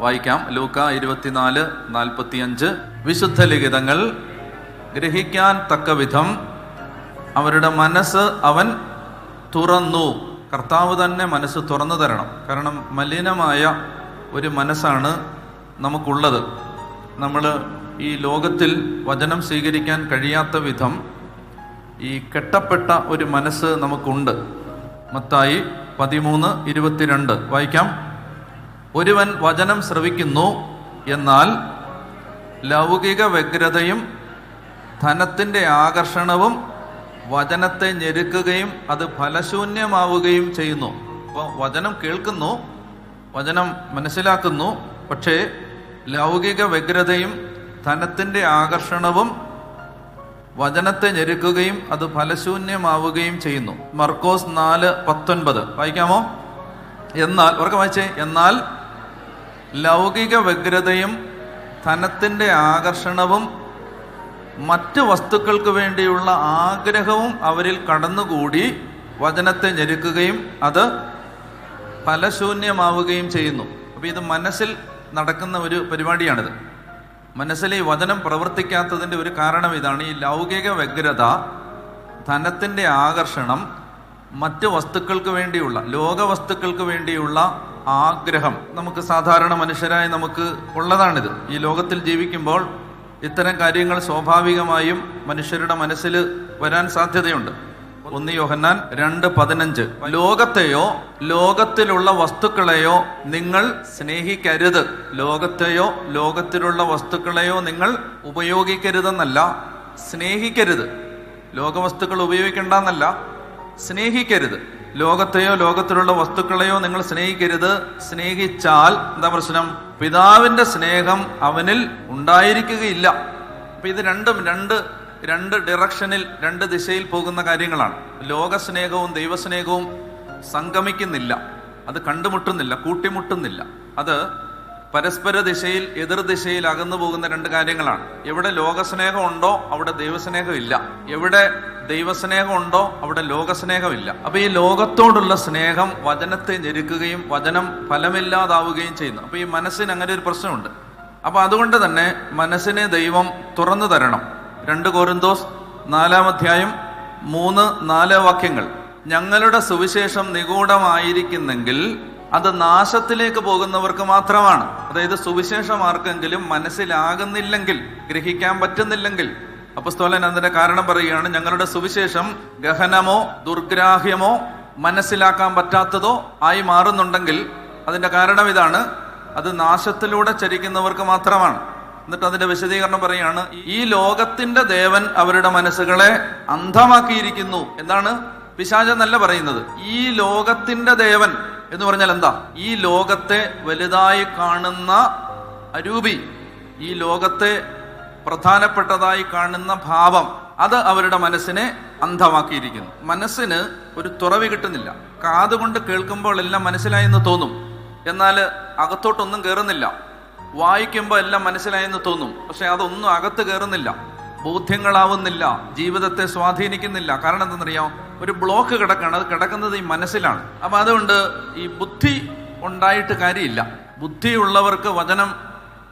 വായിക്കാം. ലൂക്ക ഇരുപത്തിനാല് നാൽപ്പത്തിയഞ്ച്. വിശുദ്ധ ലിഖിതങ്ങൾ. ഗ്രഹിക്കാൻ തക്കവിധം അവരുടെ മനസ്സ് അവൻ തുറന്നു. കർത്താവ് തന്നെ മനസ്സ് തുറന്നു തരണം. കാരണം മലിനമായ ഒരു മനസ്സാണ് നമുക്കുള്ളത്. നമ്മൾ ഈ ലോകത്തിൽ വചനം സ്വീകരിക്കാൻ കഴിയാത്ത വിധം ഈ കെട്ടപ്പെട്ട ഒരു മനസ്സ് നമുക്കുണ്ട്. മത്തായി പതിമൂന്ന് ഇരുപത്തിരണ്ട്. വായിക്കാം. ഒരുവൻ വചനം ശ്രവിക്കുന്നു എന്നാൽ ലൗകിക വ്യഗ്രതയും ധനത്തിന്റെ ആകർഷണവും വചനത്തെ ഞെരുക്കുകയും അത് ഫലശൂന്യമാവുകയും ചെയ്യുന്നു. അപ്പോൾ വചനം കേൾക്കുന്നു വചനം മനസ്സിലാക്കുന്നു പക്ഷേ ലൗകിക വ്യഗ്രതയും ധനത്തിന്റെ ആകർഷണവും വചനത്തെ ഞെരുക്കുകയും അത് ഫലശൂന്യമാവുകയും ചെയ്യുന്നു. മർക്കോസ് നാല് പത്തൊൻപത് വായിക്കാമോ? എന്നാൽ ഉറക്കം വായിച്ചേ എന്നാൽ ലൗകിക വ്യഗ്രതയും ധനത്തിന്റെ ആകർഷണവും മറ്റ് വസ്തുക്കൾക്ക് വേണ്ടിയുള്ള ആഗ്രഹവും അവരിൽ കടന്നുകൂടി വചനത്തെ ഞെരുക്കുകയും അത് ഫലശൂന്യമാവുകയും ചെയ്യുന്നു. അപ്പോൾ ഇത് മനസ്സിൽ നടക്കുന്ന ഒരു പരിപാടിയാണിത്. മനസ്സിൽ ഈ വചനം പ്രവർത്തിക്കാത്തതിന്റെ ഒരു കാരണം ഇതാണ്. ഈ ലൗകിക വ്യഗ്രത ധനത്തിന്റെ ആകർഷണം മറ്റ് വസ്തുക്കൾക്ക് വേണ്ടിയുള്ള ലോക വസ്തുക്കൾക്ക് വേണ്ടിയുള്ള ആഗ്രഹം. നമുക്ക് സാധാരണ മനുഷ്യരായി നമുക്ക് ഉള്ളതാണിത്. ഈ ലോകത്തിൽ ജീവിക്കുമ്പോൾ ഇത്തരം കാര്യങ്ങൾ സ്വാഭാവികമായും മനുഷ്യരുടെ മനസ്സിൽ വരാൻ സാധ്യതയുണ്ട്. ഒന്ന് യോഹന്നാൻ രണ്ട് പതിനഞ്ച്. ലോകത്തെയോ ലോകത്തിലുള്ള വസ്തുക്കളെയോ നിങ്ങൾ സ്നേഹിക്കരുത്. ലോകത്തെയോ ലോകത്തിലുള്ള വസ്തുക്കളെയോ നിങ്ങൾ ഉപയോഗിക്കരുതെന്നല്ല സ്നേഹിക്കരുത്. ലോകവസ്തുക്കൾ ഉപയോഗിക്കേണ്ടെന്നല്ല സ്നേഹിക്കരുത്. ലോകത്തെയോ ലോകത്തിലുള്ള വസ്തുക്കളെയോ നിങ്ങൾ സ്നേഹിക്കരുത്. സ്നേഹിച്ചാൽ എന്താ പ്രശ്നം? പിതാവിന്റെ സ്നേഹം അവനിൽ ഉണ്ടായിരിക്കുകയില്ല. അപ്പൊ ഇത് രണ്ടും രണ്ട് രണ്ട് ഡിറക്ഷനിൽ രണ്ട് ദിശയിൽ പോകുന്ന കാര്യങ്ങളാണ്. ലോകസ്നേഹവും ദൈവസ്നേഹവും സംഗമിക്കുന്നില്ല. അത് കണ്ടുമുട്ടുന്നില്ല കൂട്ടിമുട്ടുന്നില്ല. അത് പരസ്പര ദിശയിൽ എതിർ ദിശയിൽ അകന്നു പോകുന്ന രണ്ട് കാര്യങ്ങളാണ്. എവിടെ ലോകസ്നേഹം ഉണ്ടോ അവിടെ ദൈവസ്നേഹം ഇല്ല എവിടെ ദൈവസ്നേഹം ഉണ്ടോ അവിടെ ലോകസ്നേഹമില്ല. അപ്പൊ ഈ ലോകത്തോടുള്ള സ്നേഹം വചനത്തെ ഞെരുക്കുകയും വചനം ഫലമില്ലാതാവുകയും ചെയ്യുന്നു. അപ്പൊ ഈ മനസ്സിന് അങ്ങനെ ഒരു പ്രശ്നമുണ്ട്. അപ്പൊ അതുകൊണ്ട് തന്നെ മനസ്സിനെ ദൈവം തുറന്നു തരണം. രണ്ട് കോരിന്തോസ് നാലാം അധ്യായം മൂന്ന് നാല് വാക്യങ്ങൾ. ഞങ്ങളുടെ സുവിശേഷം നിഗൂഢമായിരിക്കുന്നെങ്കിൽ അത് നാശത്തിലേക്ക് പോകുന്നവർക്ക് മാത്രമാണ്. അതായത് സുവിശേഷം ആർക്കെങ്കിലും മനസ്സിലാകുന്നില്ലെങ്കിൽ ഗ്രഹിക്കാൻ പറ്റുന്നില്ലെങ്കിൽ. അപ്പസ്തോലൻ അതിന്റെ കാരണം പറയുകയാണ് ഞങ്ങളുടെ സുവിശേഷം ഗഹനമോ ദുർഗ്രാഹ്യമോ മനസ്സിലാക്കാൻ പറ്റാത്തതോ ആയി മാറുന്നുണ്ടെങ്കിൽ അതിന്റെ കാരണം ഇതാണ് അത് നാശത്തിലൂടെ ചരിക്കുന്നവർക്ക് മാത്രമാണ്. എന്നിട്ട് അതിന്റെ വിശദീകരണം പറയുകയാണ് ഈ ലോകത്തിന്റെ ദേവൻ അവരുടെ മനസ്സുകളെ അന്ധമാക്കിയിരിക്കുന്നു. എന്താണ്? പിശാചനല്ല പറയുന്നത്. ഈ ലോകത്തിന്റെ ദേവൻ എന്ന് പറഞ്ഞാൽ എന്താ? ഈ ലോകത്തെ വലുതായി കാണുന്ന അരൂപി ഈ ലോകത്തെ പ്രധാനപ്പെട്ടതായി കാണുന്ന ഭാവം അത് അവരുടെ മനസ്സിനെ അന്ധമാക്കിയിരിക്കുന്നു. മനസ്സിന് ഒരു തുറവി കിട്ടുന്നില്ല. കാതുകൊണ്ട് കേൾക്കുമ്പോൾ എല്ലാം മനസ്സിലായെന്ന് തോന്നും. എന്നാൽ അകത്തോട്ടൊന്നും കയറുന്നില്ല വായിക്കുമ്പോൾ എല്ലാം മനസ്സിലായെന്ന് തോന്നും. പക്ഷെ അതൊന്നും അകത്ത് കയറുന്നില്ല ബോധ്യങ്ങളാവുന്നില്ല. ജീവിതത്തെ സ്വാധീനിക്കുന്നില്ല. കാരണം എന്തെന്നറിയാം ഒരു ബ്ലോക്ക് കിടക്കാണ്. അത് കിടക്കുന്നത് ഈ മനസ്സിലാണ്. അപ്പം അതുകൊണ്ട് ഈ ബുദ്ധി ഉണ്ടായിട്ട് കാര്യമില്ല. ബുദ്ധിയുള്ളവർക്ക് വചനം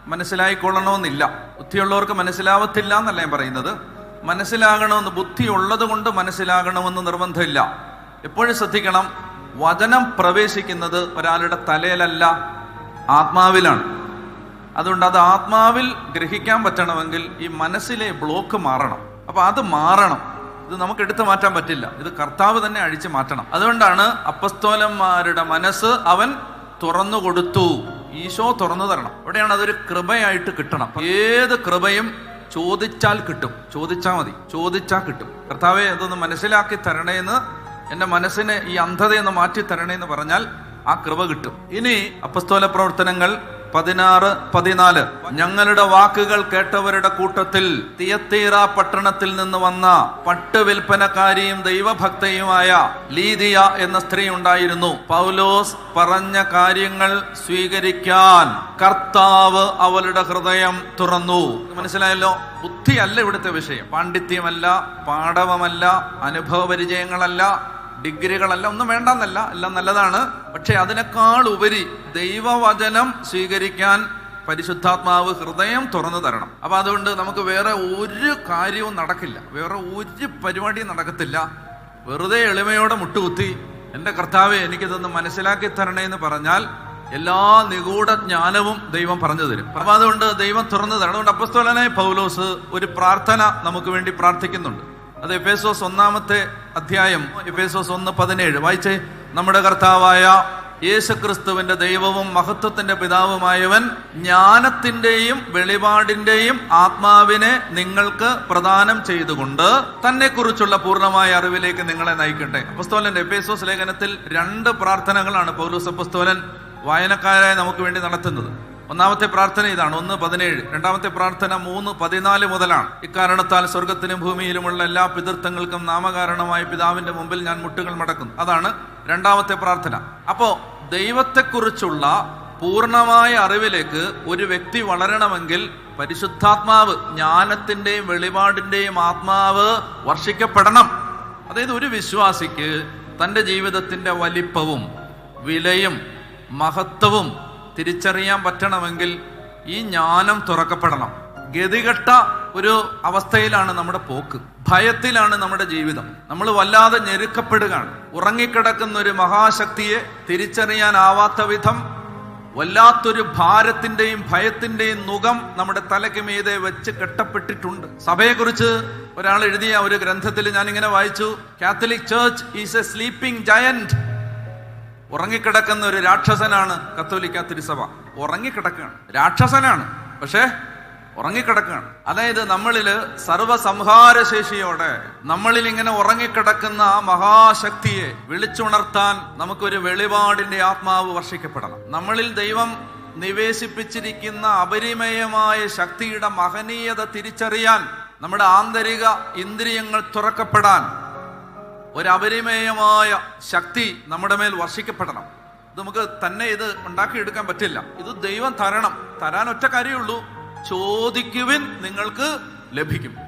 മനസ്സിലായിക്കൊള്ളണമെന്നില്ല. ബുദ്ധിയുള്ളവർക്ക് മനസ്സിലാവത്തില്ല എന്നല്ല ഞാൻ പറയുന്നത്. മനസ്സിലാകണമെന്ന് ബുദ്ധി ഉള്ളത് കൊണ്ട് മനസ്സിലാകണമെന്ന് നിർബന്ധമില്ല. എപ്പോഴും ശ്രദ്ധിക്കണം വചനം പ്രവേശിക്കുന്നത് ഒരാളുടെ തലയിലല്ല ആത്മാവിലാണ്. അതുകൊണ്ട് അത് ആത്മാവിൽ ഗ്രഹിക്കാൻ പറ്റണമെങ്കിൽ ഈ മനസ്സിലെ ബ്ലോക്ക് മാറണം. അപ്പോൾ അത് മാറണം. ഇത് നമുക്ക് എടുത്തു മാറ്റാൻ പറ്റില്ല. ഇത് കർത്താവ് തന്നെ അഴിച്ചു മാറ്റണം. അതുകൊണ്ടാണ് അപ്പസ്തോലന്മാരുടെ മനസ്സ് അവൻ തുറന്നു കൊടുത്തു. ഈശോ തുറന്നു തരണം. ഇവിടെയാണ് അതൊരു കൃപയായിട്ട് കിട്ടണം. ഏത് കൃപയും ചോദിച്ചാൽ കിട്ടും. ചോദിച്ചാൽ മതി. ചോദിച്ചാൽ കിട്ടും. കർത്താവെ അതൊന്ന് മനസ്സിലാക്കി തരണേന്ന് എന്റെ മനസ്സിനെ ഈ അന്ധതയെന്ന് മാറ്റി തരണേന്ന് പറഞ്ഞാൽ ആ കൃപ കിട്ടും. ഇനി അപ്പസ്തോല പ്രവർത്തനങ്ങൾ പതിനാറ് പതിനാല്. ഞങ്ങളുടെ വാക്കുകൾ കേട്ടവരുടെ കൂട്ടത്തിൽ തിയത്തീറ പട്ടണത്തിൽ നിന്ന് വന്ന പട്ട് വിൽപ്പനക്കാരിയും ദൈവഭക്തയുമായ ലീദിയ എന്ന സ്ത്രീ ഉണ്ടായിരുന്നു. പൗലോസ് പറഞ്ഞ കാര്യങ്ങൾ സ്വീകരിക്കാൻ കർത്താവ് അവളുടെ ഹൃദയം തുറന്നു. മനസ്സിലായല്ലോ? ബുദ്ധിയല്ല ഇവിടുത്തെ വിഷയം. പാണ്ഡിത്യമല്ല പാടവമല്ല അനുഭവ പരിചയങ്ങളല്ല ഡിഗ്രികളല്ല ഒന്നും വേണ്ടെന്നല്ല. എല്ലാം നല്ലതാണ്. പക്ഷെ അതിനേക്കാൾ ഉപരി ദൈവവചനം സ്വീകരിക്കാൻ പരിശുദ്ധാത്മാവ് ഹൃദയം തുറന്നു തരണം. അപ്പൊ അതുകൊണ്ട് നമുക്ക് വേറെ ഒരു കാര്യവും നടക്കില്ല. വേറെ ഒരു പരിപാടിയും നടക്കത്തില്ല. വെറുതെ എളിമയോടെ മുട്ടുകുത്തി എന്റെ കർത്താവെ എനിക്കിതൊന്ന് മനസ്സിലാക്കി തരണേ എന്ന് പറഞ്ഞാൽ എല്ലാ നിഗൂഢ ജ്ഞാനവും ദൈവം പറഞ്ഞു തരും. അപ്പൊ അതുകൊണ്ട് ദൈവം തുറന്നു തരണം. അതുകൊണ്ട് അപ്പസ്തോലനായ പൗലോസ് ഒരു പ്രാർത്ഥന നമുക്ക് വേണ്ടി പ്രാർത്ഥിക്കുന്നുണ്ട്. അത് എഫേസോസ് ഒന്നാമത്തെ അധ്യായം എഫേസോസ് ഒന്ന് പതിനേഴ്. വായിച്ചേ. നമ്മുടെ കർത്താവായ യേശുക്രിസ്തുവിന്റെ ദൈവവും മഹത്വത്തിന്റെ പിതാവുമായവൻ ജ്ഞാനത്തിന്റെയും വെളിപാടിന്റെയും ആത്മാവിനെ നിങ്ങൾക്ക് പ്രദാനം ചെയ്തുകൊണ്ട് തന്നെ കുറിച്ചുള്ള പൂർണമായ അറിവിലേക്ക് നിങ്ങളെ നയിക്കട്ടെ. അപ്പസ്തോലന്റെ എഫേസോസ് ലേഖനത്തിൽ രണ്ട് പ്രാർത്ഥനകളാണ് പൗലോസ് അപ്പസ്തോലൻ വായനക്കാരായ നമുക്ക് വേണ്ടി നടത്തുന്നത്. ഒന്നാമത്തെ പ്രാർത്ഥന ഇതാണ്. ഒന്ന് പതിനേഴ്. രണ്ടാമത്തെ പ്രാർത്ഥന മൂന്ന് പതിനാല് മുതലാണ്. ഇക്കാരണത്താൽ സ്വർഗത്തിനും ഭൂമിയിലുമുള്ള എല്ലാ പിതൃത്വങ്ങൾക്കും നാമകാരണമായ പിതാവിന്റെ മുമ്പിൽ ഞാൻ മുട്ടുകൾ മടക്കുന്നു. അതാണ് രണ്ടാമത്തെ പ്രാർത്ഥന. അപ്പോ ദൈവത്തെക്കുറിച്ചുള്ള പൂർണമായ അറിവിലേക്ക് ഒരു വ്യക്തി വളരണമെങ്കിൽ പരിശുദ്ധാത്മാവ് ജ്ഞാനത്തിന്റെയും വെളിപാടിന്റെയും ആത്മാവ് വർഷിക്കപ്പെടണം. അതായത് ഒരു വിശ്വാസിക്ക് തന്റെ ജീവിതത്തിന്റെ വലിപ്പവും വിലയും മഹത്വവും തിരിച്ചറിയാൻ പറ്റണമെങ്കിൽ ഈ ജ്ഞാനം തുറക്കപ്പെടണം. ഗതികെട്ട ഒരു അവസ്ഥയിലാണ് നമ്മുടെ പോക്ക്. ഭയത്തിലാണ് നമ്മുടെ ജീവിതം. നമ്മൾ വല്ലാതെ ഞെരുക്കപ്പെടുകയാണ്. ഉറങ്ങിക്കിടക്കുന്ന ഒരു മഹാശക്തിയെ തിരിച്ചറിയാനാവാത്ത വിധം വല്ലാത്തൊരു ഭാരത്തിന്റെയും ഭയത്തിന്റെയും മുഖം നമ്മുടെ തലയ്ക്ക് മീതെ വെച്ച് കെട്ടപ്പെട്ടിട്ടുണ്ട്. സഭയെക്കുറിച്ച് ഒരാൾ എഴുതിയ ഒരു ഗ്രന്ഥത്തിൽ ഞാൻ ഇങ്ങനെ വായിച്ചു. Catholic church is a sleeping giant ഉറങ്ങിക്കിടക്കുന്ന ഒരു രാക്ഷസനാണ് കത്തോലിക്ക തിരുസഭ ഉറങ്ങിക്കിടക്കുകയാണ്. രാക്ഷസനാണ്. പക്ഷേ ഉറങ്ങിക്കിടക്കുകയാണ്. അതായത് നമ്മളിൽ സർവസംഹാരശേഷിയോടെ നമ്മളിൽ ഇങ്ങനെ ഉറങ്ങിക്കിടക്കുന്ന ആ മഹാശക്തിയെ വിളിച്ചുണർത്താൻ നമുക്കൊരു വെളിപാടിന്റെ ആത്മാവ് വർഷിക്കപ്പെടണം. നമ്മളിൽ ദൈവം നിവേശിപ്പിച്ചിരിക്കുന്ന അപരിമയമായ ശക്തിയുടെ മഹനീയത തിരിച്ചറിയാൻ നമ്മുടെ ആന്തരിക ഇന്ദ്രിയങ്ങൾ തുറക്കപ്പെടാൻ ഒരു അപരിമേയമായ ശക്തി നമ്മുടെ മേൽ വർഷിക്കപ്പെടണം. ഇത് നമുക്ക് തന്നെ ഇത് ഉണ്ടാക്കിയെടുക്കാൻ പറ്റില്ല. ഇത് ദൈവം തരണം. തരാൻ ഒറ്റ കാര്യമുള്ളൂ ചോദിക്കുവിൻ നിങ്ങൾക്ക് ലഭിക്കും.